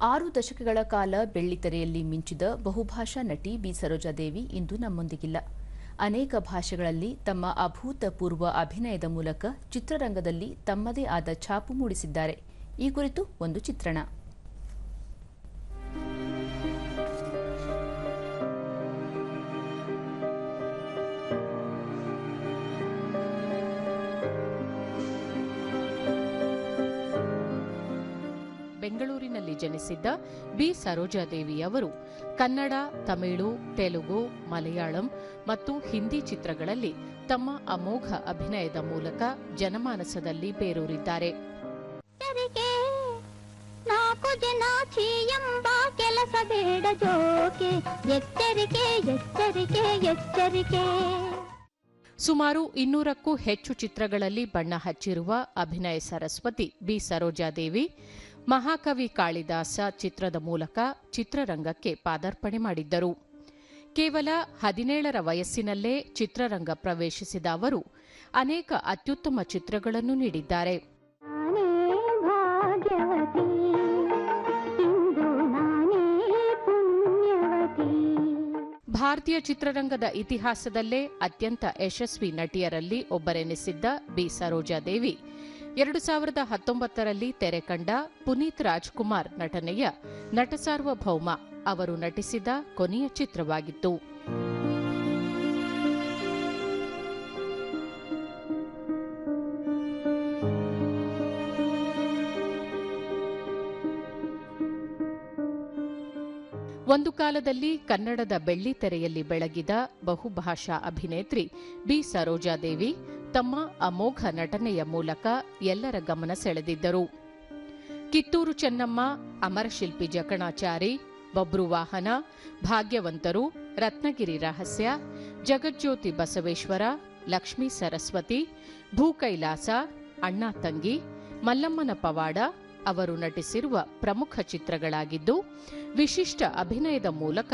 ಆರು ದಶಕಗಳ ಕಾಲ ಬೆಳ್ಳಿತೆರೆಯಲ್ಲಿ ಮಿಂಚಿದ ಬಹುಭಾಷಾ ನಟಿ ಬಿ. ಸರೋಜಾದೇವಿ ಇಂದು ನಮ್ಮೊಂದಿಗಿಲ್ಲ. ಅನೇಕ ಭಾಷೆಗಳಲ್ಲಿ ತಮ್ಮ ಅಭೂತಪೂರ್ವ ಅಭಿನಯದ ಮೂಲಕ ಚಿತ್ರರಂಗದಲ್ಲಿ ತಮ್ಮದೇ ಆದ ಛಾಪು ಮೂಡಿಸಿದ್ದಾರೆ. ಈ ಕುರಿತು ಒಂದು ಚಿತ್ರಣ. ಜನಿಸಿದ್ದ ಬಿ. ಸರೋಜಾದೇವಿ ಅವರು. ಕನ್ನಡ ತಮಿಳು ತೆಲುಗು ಮಲಯಾಳಂ ಮತ್ತು ಹಿಂದಿ ಚಿತ್ರಗಳಲ್ಲಿ ತಮ್ಮ ಅಮೋಘ ಅಭಿನಯದ ಮೂಲಕ ಜನಮಾನಸದಲ್ಲಿ ಬೇರೂರಿದ್ದಾರೆ. ಸುಮಾರು ಇನ್ನೂರಕ್ಕೂ ಹೆಚ್ಚು ಚಿತ್ರಗಳಲ್ಲಿ ಬಣ್ಣ ಹಚ್ಚಿರುವ ಅಭಿನಯ ಸರಸ್ವತಿ ಬಿ. ಸರೋಜಾದೇವಿ ಮಹಾಕವಿ ಕಾಳಿದಾಸ ಚಿತ್ರದ ಮೂಲಕ ಚಿತ್ರರಂಗಕ್ಕೆ ಪಾದಾರ್ಪಣೆ ಮಾಡಿದ್ದರು. ಕೇವಲ ಹದಿನೇಳರ ವಯಸ್ಸಿನಲ್ಲೇ ಚಿತ್ರರಂಗ ಪ್ರವೇಶಿಸಿದ ಅವರು ಅನೇಕ ಅತ್ಯುತ್ತಮ ಚಿತ್ರಗಳನ್ನು ನೀಡಿದ್ದಾರೆ. ಭಾರತೀಯ ಚಿತ್ರರಂಗದ ಇತಿಹಾಸದಲ್ಲೇ ಅತ್ಯಂತ ಯಶಸ್ವಿ ನಟಿಯರಲ್ಲಿ ಒಬ್ಬರೆನಿಸಿದ್ದ ಬಿ. ಸರೋಜಾದೇವಿ ಎರಡು ಸಾವಿರದ ಹತ್ತೊಂಬತ್ತರಲ್ಲಿ ತೆರೆ ಕಂಡ ಪುನೀತ್ ರಾಜ್ಕುಮಾರ್ ನಟನೆಯ ನಟಸಾರ್ವಭೌಮ ಅವರು ನಟಿಸಿದ ಕೊನೆಯ ಚಿತ್ರವಾಗಿತ್ತು. ಒಂದು ಕಾಲದಲ್ಲಿ ಕನ್ನಡದ ಬೆಳ್ಳಿತೆರೆಯಲ್ಲಿ ಬೆಳಗಿದ ಬಹುಭಾಷಾ ಅಭಿನೇತ್ರಿ ಬಿ. ಸರೋಜಾದೇವಿ ತಮ್ಮ ಅಮೋಘ ನಟನೆಯ ಮೂಲಕ ಎಲ್ಲರ ಗಮನ ಸೆಳೆದಿದ್ದರು. ಕಿತ್ತೂರು ಚೆನ್ನಮ್ಮ, ಅಮರಶಿಲ್ಪಿ ಜಕಣಾಚಾರಿ ಬಬ್ರುವಾಹನ ಭಾಗ್ಯವಂತರು, ರತ್ನಗಿರಿ ರಹಸ್ಯ, ಜಗಜ್ಯೋತಿ ಬಸವೇಶ್ವರ, ಲಕ್ಷ್ಮೀ ಸರಸ್ವತಿ, ಭೂಕೈಲಾಸ, ಅಣ್ಣಾ ತಂಗಿ, ಮಲ್ಲಮ್ಮನ ಪವಾಡ ಅವರು ನಟಿಸಿರುವ ಪ್ರಮುಖ ಚಿತ್ರಗಳಾಗಿದ್ದು ವಿಶಿಷ್ಟ ಅಭಿನಯದ ಮೂಲಕ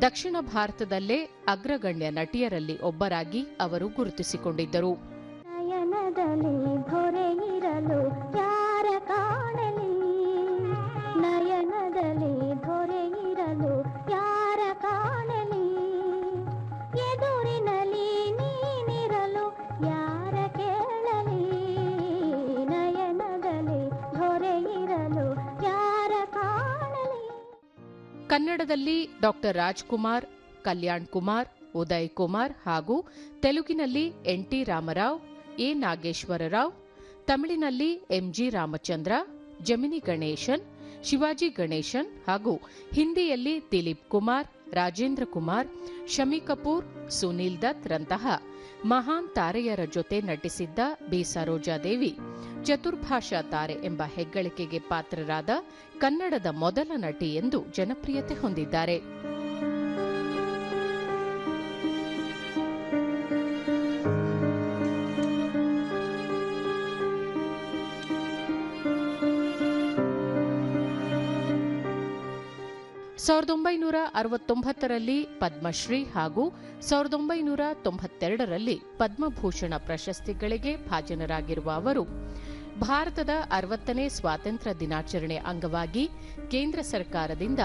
ದಕ್ಷಿಣ ಭಾರತದಲ್ಲೇ ಅಗ್ರಗಣ್ಯ ನಟಿಯರಲ್ಲಿ ಒಬ್ಬರಾಗಿ ಅವರು ಗುರುತಿಸಿಕೊಂಡಿದ್ದರು. ಕನ್ನಡದಲ್ಲಿ ಡಾಕ್ಟರ್ ರಾಜ್ಕುಮಾರ್, ಕಲ್ಯಾಣ್ ಕುಮಾರ್, ಉದಯ್ ಕುಮಾರ್ ಹಾಗೂ ತೆಲುಗಿನಲ್ಲಿ N T Ramarao, A Nageswararao, ತಮಿಳಿನಲ್ಲಿ MG Ramachandra, Gemini Ganesan, Shivaji Ganesan ಹಾಗೂ ಹಿಂದಿಯಲ್ಲಿ ದಿಲೀಪ್ ಕುಮಾರ್, ರಾಜೇಂದ್ರ ಕುಮಾರ್, ಶಮಿ ಕಪೂರ್, ಸುನೀಲ್ ದತ್ ರಂತಹ ಮಹಾನ್ ತಾರೆಯರ ಜೊತೆ ನಟಿಸಿದ್ದ ಬಿ. ಸರೋಜಾದೇವಿ ಚತುರ್ಭಾಷಾ ತಾರೆ ಎಂಬ ಹೆಗ್ಗಳಿಕೆಗೆ ಪಾತ್ರರಾದ ಕನ್ನಡದ ಮೊದಲ ನಟಿ ಎಂದು ಜನಪ್ರಿಯತೆ ಹೊಂದಿದ್ದಾರೆ. ಸಾವಿರದ ಒಂಬೈನೂರ ಅರವತ್ತೊಂಬತ್ತರಲ್ಲಿ ಪದ್ಮಶ್ರೀ ಹಾಗೂ ಸಾವಿರದ ಒಂಬೈನೂರ ತೊಂಬತ್ತೆರಡರಲ್ಲಿ ಪದ್ಮಭೂಷಣ ಪ್ರಶಸ್ತಿಗಳಿಗೆ ಭಾಜನರಾಗಿರುವ ಅವರು ಭಾರತದ ಅರವತ್ತನೇ ಸ್ವಾತಂತ್ರ್ಯ ದಿನಾಚರಣೆ ಅಂಗವಾಗಿ ಕೇಂದ್ರ ಸರ್ಕಾರದಿಂದ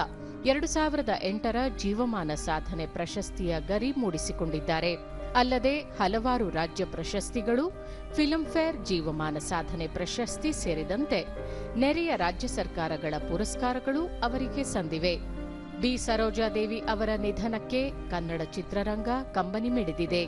ಎರಡು ಸಾವಿರದ ಎಂಟರ ಜೀವಮಾನ ಸಾಧನೆ ಪ್ರಶಸ್ತಿಯ ಗರಿ ಮೂಡಿಸಿಕೊಂಡಿದ್ದಾರೆ. ಅಲ್ಲದೆ ಹಲವಾರು ರಾಜ್ಯ ಪ್ರಶಸ್ತಿಗಳು ಫಿಲ್ಮ್ಫೇರ್ ಜೀವಮಾನ ಸಾಧನೆ ಪ್ರಶಸ್ತಿ ಸೇರಿದಂತೆ ನೆರೆಯ ರಾಜ್ಯ ಸರ್ಕಾರಗಳ ಪುರಸ್ಕಾರಗಳು ಅವರಿಗೆ ಸಂದಿವೆ. ಬಿ ಸರೋಜಾದೇವಿ ಅವರ ನಿಧನಕ್ಕೆ ಕನ್ನಡ ಚಿತ್ರರಂಗ ಕಂಬನಿ ಮಿಡಿದಿದೆ.